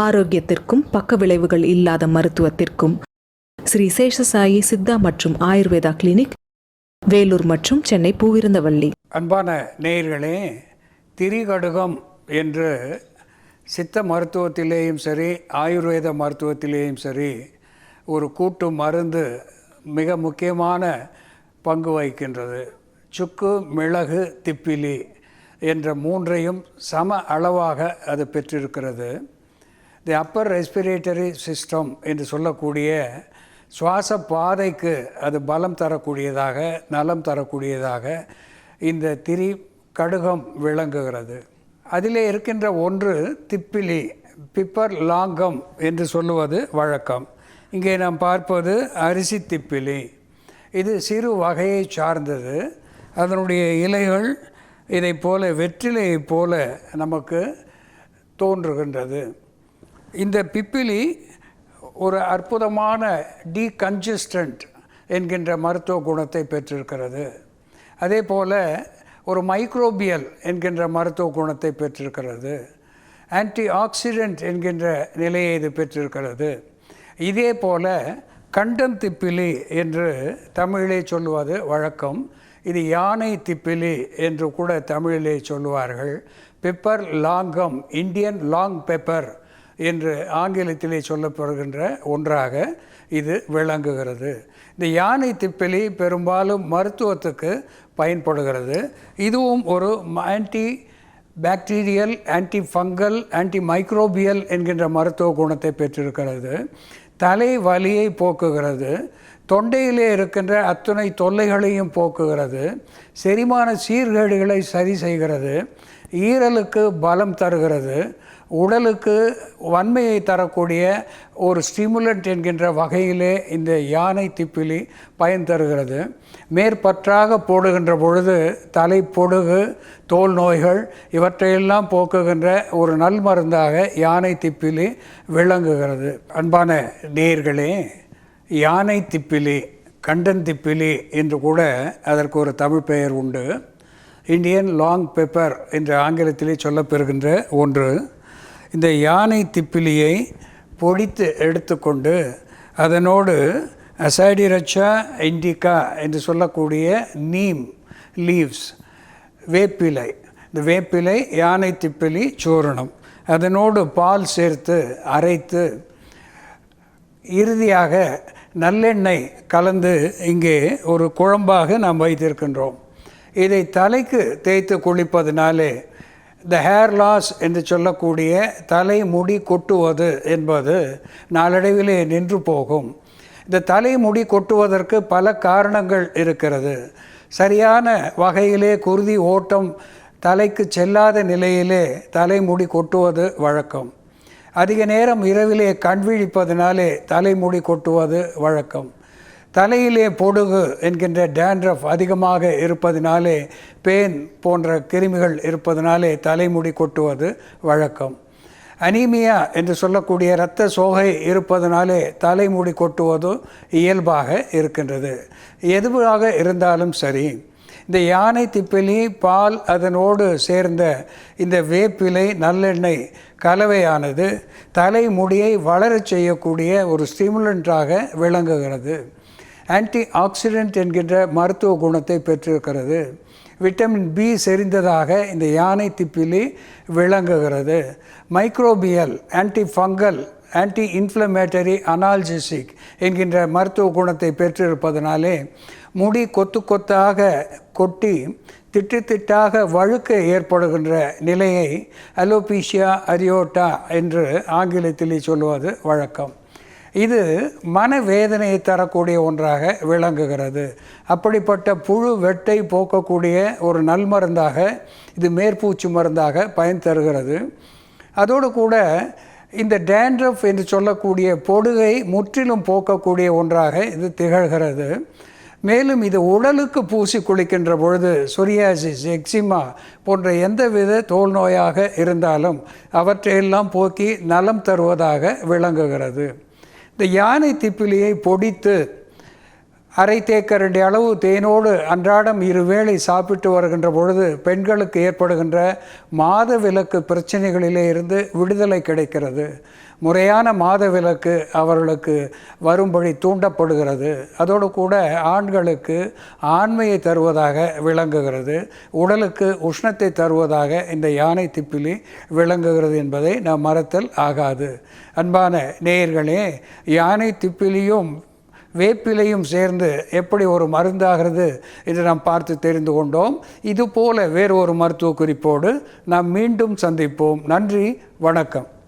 ஆரோக்கியத்திற்கும் பக்க விளைவுகள் இல்லாத மருத்துவத்திற்கும் ஸ்ரீ சேஷசாயி சித்தா மற்றும் ஆயுர்வேதா கிளினிக் வேலூர் மற்றும் சென்னை பூவிருந்தவள்ளி அன்பான நேயர்களே திரிகடுகம் என்று சித்த மருத்துவத்திலேயும் சரி ஆயுர்வேத மருத்துவத்திலேயும் சரி ஒரு கூட்டு மருந்து மிக முக்கியமான பங்கு வகிக்கின்றது. சுக்கு மிளகு திப்பிலி என்ற மூன்றையும் சம அளவாக அது பெற்றிருக்கிறது. தி அப்பர் ரெஸ்பிரேட்டரி சிஸ்டம் என்று சொல்லக்கூடிய சுவாச பாதைக்கு அது பலம் தரக்கூடியதாக நலம் தரக்கூடியதாக இந்த திரி கடுகம் விளங்குகிறது. அதிலே இருக்கின்ற ஒன்று திப்பிலி பிப்பர் லாங்கம் என்று சொல்லுவது வழக்கம். இங்கே நாம் பார்ப்பது அரிசி திப்பிலி. இது சிறு வகையை சார்ந்தது. அதனுடைய இலைகள் இதைப் போல வெற்றிலையைப் போல நமக்கு தோன்றுகின்றது. இந்த பிப்பிலி ஒரு அற்புதமான டீகன்ஜிஸ்டன்ட் என்கின்ற மருத்துவ குணத்தை பெற்றிருக்கிறது. அதே போல் ஒரு மைக்ரோபியல் என்கின்ற மருத்துவ குணத்தை பெற்றிருக்கிறது. ஆன்டி ஆக்சிடென்ட் என்கின்ற நிலையை இது பெற்றிருக்கிறது. இதே போல் கண்டன் திப்பிலி என்று தமிழிலே சொல்லுவது வழக்கம். இது யானை திப்பிலி என்று கூட தமிழிலே சொல்லுவார்கள். Pepper longum Indian long pepper என்று ஆங்கிலத்திலே சொல்லப்படுகின்ற ஒன்றாக இது விளங்குகிறது. இந்த யானை திப்பிலி பெரும்பாலும் மருத்துவத்துக்கு பயன்படுகிறது. இதுவும் ஒரு anti bacterial anti fungal anti microbial என்கின்ற மருத்துவ குணத்தை பெற்றிருக்கிறது. தலை வலியை போக்குகிறது தொண்டையிலே இருக்கின்ற அத்துணை தொல்லைகளையும் போக்குகிறது செரிமான சீர்கேடுகளை சரி செய்கிறது ஈரலுக்கு பலம் தருகிறது உடலுக்கு வன்மையை தரக்கூடிய ஒரு ஸ்டிமுலண்ட் என்கின்ற வகையிலே இந்த யானை திப்பிலி பயன் தருகிறது. மேற்பற்றாக போடுகின்ற பொழுது தலை பொடுகு தோல் நோய்கள் இவற்றையெல்லாம் போக்குகின்ற ஒரு நல் மருந்தாக யானை திப்பிலி விளங்குகிறது. அன்பான நேயர்களே யானை திப்பிலி கண்டன் திப்பிலி என்று கூட அதற்கு ஒரு தமிழ் பெயர் உண்டு. இந்தியன் லாங் பெப்பர் என்ற ஆங்கிலத்திலே சொல்லப்பெறுகின்ற ஒன்று இந்த யானை திப்பிலியை பொடித்து எடுத்துக்கொண்டு அதனோடு அசாடிரச்சா இண்டிகா என்று சொல்லக்கூடிய நீம் லீவ்ஸ் வேப்பிலை இந்த வேப்பிலை யானை திப்பிலி சூரணம். அதனோடு பால் சேர்த்து அரைத்து இறுதியாக நல்லெண்ணெய் கலந்து இங்கே ஒரு குழம்பாக நாம் வைத்திருக்கின்றோம். இதை தலைக்கு தேய்த்து குளிப்பதனாலே த ஹேர் லாஸ் என்று சொல்லக்கூடிய தலை முடி கொட்டுவது என்பது நாளடைவிலே நின்று போகும். இந்த தலைமுடி கொட்டுவதற்கு பல காரணங்கள் இருக்கிறது. சரியான வகையிலே குருதி ஓட்டம் தலைக்கு செல்லாத நிலையிலே தலைமுடி கொட்டுவது வழக்கம். அதிக நேரம் இரவிலே கண் விழிப்பதனாலே தலைமுடி கொட்டுவது வழக்கம். தலையிலே பொடுகு என்கின்ற டேண்ட்ரஃப் அதிகமாக இருப்பதினாலே பேன் போன்ற கிருமிகள் இருப்பதனாலே தலைமுடி கொட்டுவது வழக்கம். அனீமியா என்று சொல்லக்கூடிய இரத்த சோகை இருப்பதனாலே தலைமுடி கொட்டுவது இயல்பாக இருக்கின்றது. எதுவாக இருந்தாலும் சரி இந்த யானை திப்பிலி பால் அதனோடு சேர்ந்த இந்த வேப்பிலை நல்லெண்ணெய் கலவையானது தலைமுடியை வளரச் செய்யக்கூடிய ஒரு ஸ்டிமுலண்ட்டாக விளங்குகிறது. ஆன்டி ஆக்சிடென்ட் என்கின்ற மருத்துவ குணத்தை பெற்றிருக்கிறது. விட்டமின் பி செறிந்ததாக இந்த யானை திப்பிலி விளங்குகிறது. Microbial anti fungal anti inflammatory analgesic என்கின்ற மருத்துவ குணத்தை பெற்றிருப்பதனாலே முடி கொத்து கொத்தாக கொட்டி திட்டு திட்டாக வழுக்க ஏற்படுகின்ற நிலையை அலோபீஷியா அரியோட்டா என்று ஆங்கிலத்திலே சொல்லுவது வழக்கம். இது மனவேதனையை தரக்கூடிய ஒன்றாக விளங்குகிறது. அப்படிப்பட்ட புழு வெட்டை போக்கக்கூடிய ஒரு நல் மருந்தாக இது மேற்பூச்சு மருந்தாக பயன் தருகிறது. அதோடு கூட இந்த டேண்ட்ரஃப் என்று சொல்லக்கூடிய பொடுகை முற்றிலும் போக்கக்கூடிய ஒன்றாக இது திகழ்கிறது. மேலும் இது உடலுக்கு பூசி குளிக்கின்ற பொழுது சொரியாசிஸ் எக்ஸிமா போன்ற எந்தவித தோல் நோயாக இருந்தாலும் அவற்றையெல்லாம் போக்கி நலம் தருவதாக விளங்குகிறது. இந்த யானை திப்பிலியை பொடித்து அரை தேக்கரண்டி அளவு தேனோடு அன்றாடம் இருவேளை சாப்பிட்டு வருகின்ற பொழுது பெண்களுக்கு ஏற்படுகின்ற மாத விலக்கு பிரச்சனைகளிலே இருந்து விடுதலை கிடைக்கிறது. முறையான மாத விலக்கு அவர்களுக்கு வரும்படி தூண்டப்படுகிறது. அதோடு கூட ஆண்களுக்கு ஆண்மையை தருவதாக விளங்குகிறது. உடலுக்கு உஷ்ணத்தை தருவதாக இந்த யானை திப்பிலி விளங்குகிறது என்பதை நாம் மறத்தல் ஆகாது. அன்பான நேயர்களே யானை திப்பிலியும் வேப்பிலையும் சேர்ந்து எப்படி ஒரு மருந்தாகிறது என்று நாம் பார்த்து தெரிந்து கொண்டோம். இதுபோல வேறு ஒரு மருத்துவ குறிப்போடு நாம் மீண்டும் சந்திப்போம். நன்றி வணக்கம்.